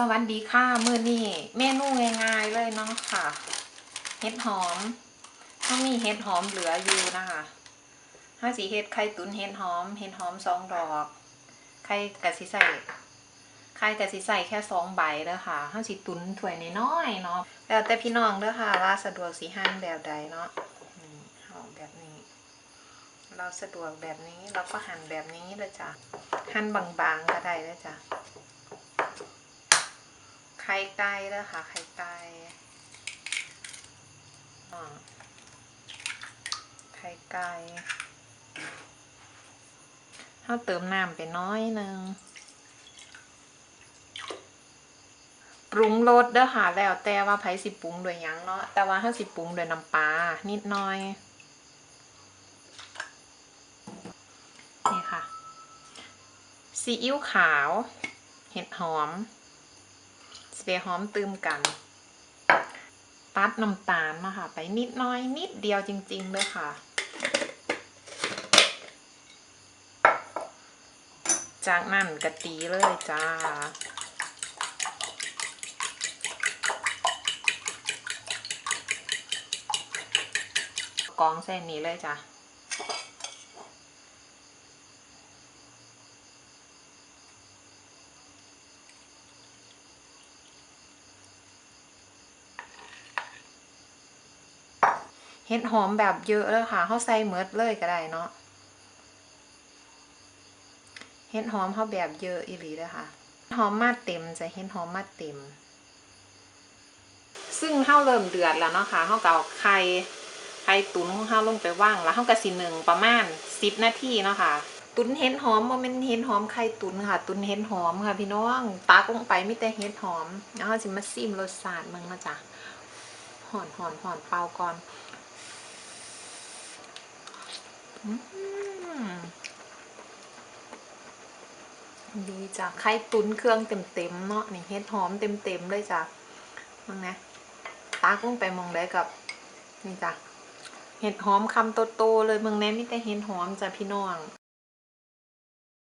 สวัสดีค่ะมื้อนี้เมนูง่ายๆเลยเนาะค่ะ เห็ดหอมถ้ามีเห็ดหอมเหลืออยู่นะคะห้าสีเห็ดไข่ตุ๋นเห็ดหอม เห็ดหอมสองดอกไข่กะสิใส่ไข่กะสิใส่แค่สองใบเด้อค่ะห้าสีตุ๋นถ้วยน้อยๆเนาะแล้วแต่พี่น้องเด้อค่ะว่าสะดวกสีหั่นแบบใดเนาะนี่เอาแบบนี้ เราสะดวกแบบนี้เราก็หั่นแบบนี้เลยจ้ะหั่นบางๆก็ได้เลยจ้ะ ไข่ไก่แล้วค่ะ ไข่ไก่อ่าไข่ไก่เขาเติมน้ำไปน้อยหนึงปรุงรสเด้อค่ะ แล้วแต่ว่าไผสิปรุงด้วยยังเนาะ แต่ว่าเขาสิปรุงด้วยน้ำปลานิดหน่อย นี่ค่ะ ซีอิ๊วขาว เห็ดหอม เปรย์หอมตืมกัน ตัดน้ำตาลมาค่ะ ไปนิดน้อยนิดเดียวจริงๆเลยค่ะ จากนั้นกะตีเลยจ้ากองเส้นนี้เลยจ้ะ เห็ดหอมแบบเยอะเลยค่ะเขาใส่เมิดเลยก็ได้เนาะเห็ดหอมเขาแบบเยอะอีหลีเลยค่ะหอมมาเต็มจะเห็ดหอมมาเต็ม ซึ่งเฮาเริ่มเดือดแล้วเนาะค่ะเฮาก็เอาไข่ไข่ตุ๋นของเฮาลงไปว่างแล้วเฮาก็สิหนึ่งประมาณสิบนาทีเนาะค่ะตุ๋นเห็ดหอมบ่แม่นเห็ดหอมไข่ตุ๋นค่ะ ตุ๋นเห็ดหอมค่ะ พี่น้องตักลงไปไมีแต่เห็ดหอมแล้วเฮาสิมาซิมรสชาติมึงนะจ๊ะหอนหอนหอนเป่าก่อน อืม ดีจ้ะไข่ตุ้นเครื่องเต็มๆเนาะนี่เห็ดหอมเต็มๆเลยจ้ะมึงนะตากุ้งไปมองได้กับนี่จ้ะเห็ดหอมคำโตๆเลยเมืองแน่มีแต่เห็ดหอมจ้ะพี่น้อง